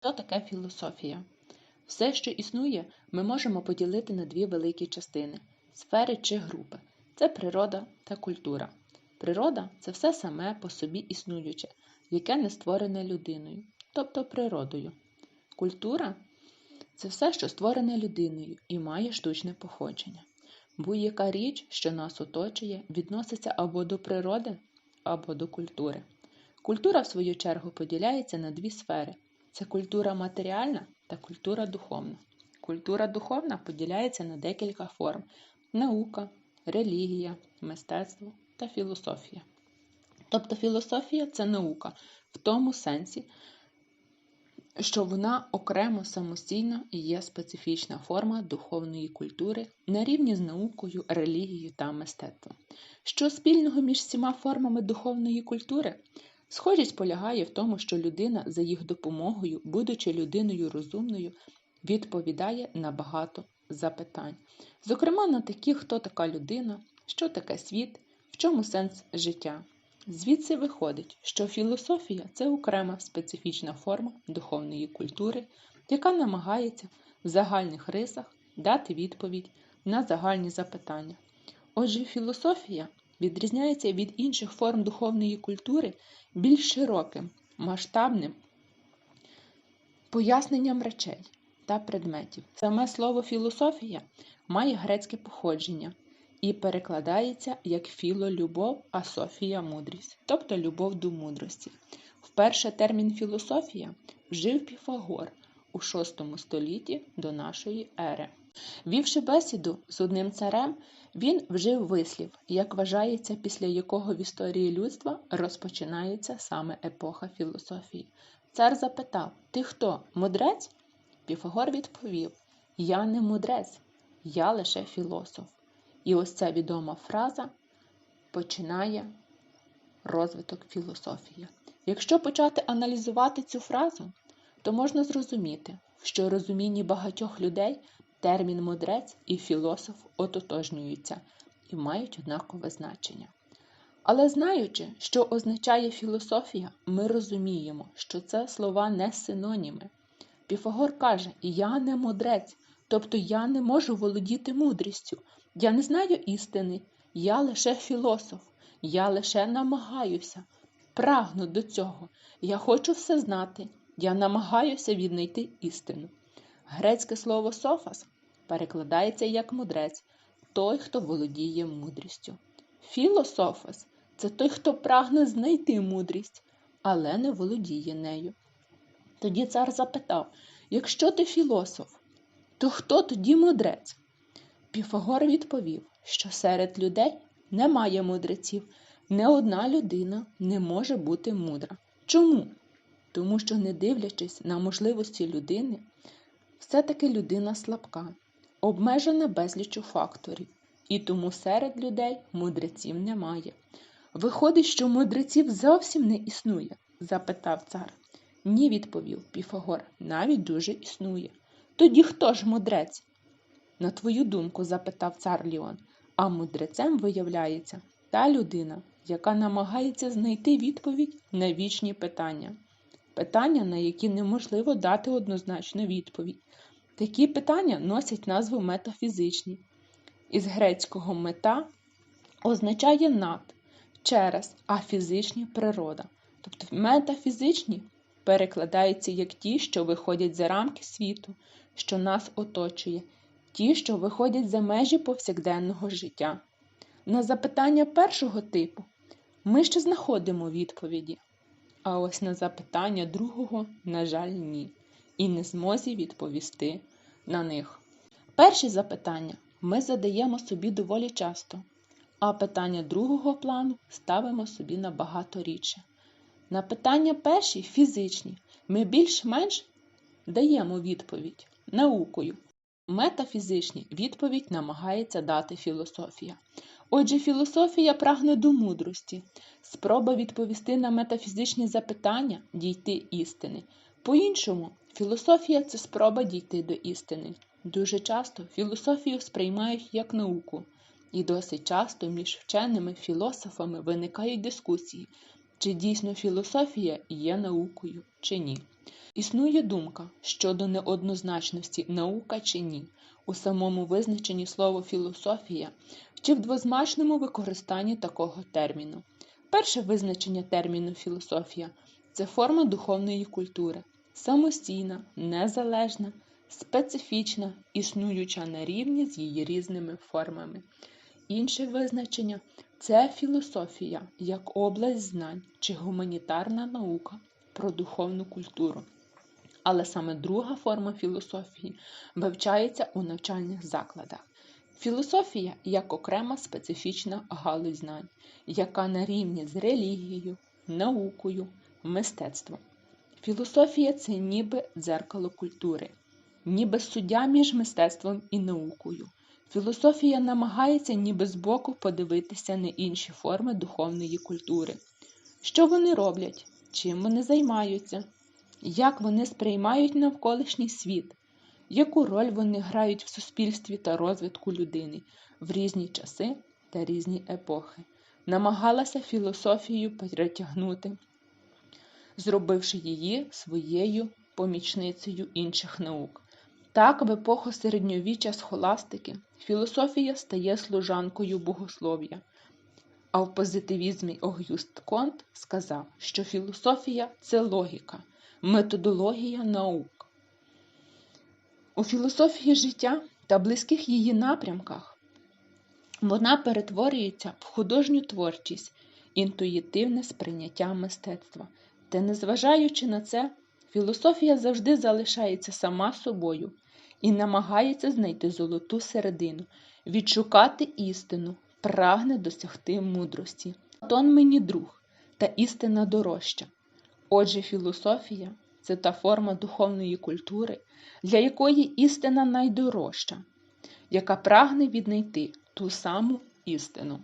Що таке філософія? Все, що існує, ми можемо поділити на дві великі частини сфери чи групи. Це природа та культура. Природа це все саме по собі існуюче, яке не створене людиною, тобто природою. Культура це все, що створене людиною і має штучне походження. Будь-яка річ, що нас оточує, відноситься або до природи, або до культури. Культура, в свою чергу, поділяється на дві сфери: це культура матеріальна та культура духовна. Культура духовна поділяється на декілька форм: наука, релігія, мистецтво та філософія. Тобто філософія це наука в тому сенсі, що вона окремо самостійно і є специфічна форма духовної культури на рівні з наукою, релігією та мистецтвом. Що спільного між всіма формами духовної культури? Схожість полягає в тому, що людина за їх допомогою, будучи людиною розумною, відповідає на багато запитань. Зокрема, на такі, хто така людина, що таке світ, в чому сенс життя. Звідси виходить, що філософія це окрема специфічна форма духовної культури, яка намагається в загальних рисах дати відповідь на загальні запитання. Отже, філософія відрізняється від інших форм духовної культури більш широким, масштабним поясненням речей та предметів. Саме слово філософія має грецьке походження і перекладається як філолюбов, а софія мудрість, тобто любов до мудрості. Вперше термін філософія вжив Піфагор у VI столітті до нашої ери. Вівши бесіду з одним царем, він вжив вислів, як вважається, після якого в історії людства розпочинається саме епоха філософії. Цар запитав: Ти хто, мудрець? Піфагор відповів: Я не мудрець, я лише філософ. І ось ця відома фраза починає розвиток філософії. Якщо почати аналізувати цю фразу, то можна зрозуміти, що в розумінні багатьох людей термін мудрець і філософ ототожнюються і мають однакове значення. Але знаючи, що означає філософія, ми розуміємо, що це слова не синоніми. Піфагор каже: Я не мудрець, тобто я не можу володіти мудрістю, я не знаю істини, я лише філософ, я лише намагаюся, прагну до цього, я хочу все знати, я намагаюся віднайти істину. Грецьке слово софас перекладається як мудрець, той, хто володіє мудрістю. Філософос це той, хто прагне знайти мудрість, але не володіє нею. Тоді цар запитав якщо ти філософ, то хто тоді мудрець? Піфагор відповів, що серед людей немає мудреців, не одна людина не може бути мудра. Чому? Тому що, не дивлячись на можливості людини, все-таки людина слабка, обмежена безлічу факторів, і тому серед людей мудреців немає. Виходить, що мудреців зовсім не існує? запитав цар. Ні, відповів Піфагор, навіть дуже існує. Тоді хто ж мудрець? На твою думку, запитав цар Ліон, а мудрецем виявляється та людина, яка намагається знайти відповідь на вічні питання, питання, на які неможливо дати однозначну відповідь. Такі питання носять назву метафізичні. Із грецького мета означає над, через, а фізичні природа. Тобто метафізичні перекладаються як ті, що виходять за рамки світу, що нас оточує, ті, що виходять за межі повсякденного життя. На запитання першого типу ми ще знаходимо відповіді, а ось на запитання другого, на жаль, ні, і не змозі відповісти на них. Перші запитання ми задаємо собі доволі часто, а питання другого плану ставимо собі набагато рідше. На питання перші фізичні ми більш-менш даємо відповідь наукою. Метафізичні відповідь намагається дати філософія. Отже, філософія прагне до мудрості, спроба відповісти на метафізичні запитання дійти істини. По-іншому, філософія це спроба дійти до істини. Дуже часто філософію сприймають як науку, і досить часто між вченими філософами виникають дискусії, чи дійсно філософія є наукою чи ні. Існує думка щодо неоднозначності наука чи ні у самому визначенні слова філософія чи в двозначному використанні такого терміну. Перше визначення терміну філософія це форма духовної культури, самостійна, незалежна, специфічна, існуюча на рівні з її різними формами. Інше визначення це філософія як область знань чи гуманітарна наука про духовну культуру. Але саме друга форма філософії вивчається у навчальних закладах. Філософія як окрема специфічна галузь знань, яка на рівні з релігією, наукою, мистецтвом. Філософія це ніби дзеркало культури, ніби суддя між мистецтвом і наукою. Філософія намагається ніби збоку подивитися на інші форми духовної культури. Що вони роблять, чим вони займаються, як вони сприймають навколишній світ, яку роль вони грають в суспільстві та розвитку людини в різні часи та різні епохи, намагалася філософію перетягнути, зробивши її своєю помічницею інших наук. Так, в епоху середньовіччя схоластики філософія стає служанкою богослов'я. А в позитивізмі Огюст Конт сказав, що філософія це логіка, методологія наук. У філософії життя та близьких її напрямках вона перетворюється в художню творчість, інтуїтивне сприйняття мистецтва. Та, незважаючи на це, філософія завжди залишається сама собою і намагається знайти золоту середину, відшукати істину, прагне досягти мудрості. Платон мені друг та істина дорожча. Отже, філософія це та форма духовної культури, для якої істина найдорожча, яка прагне віднайти ту саму істину.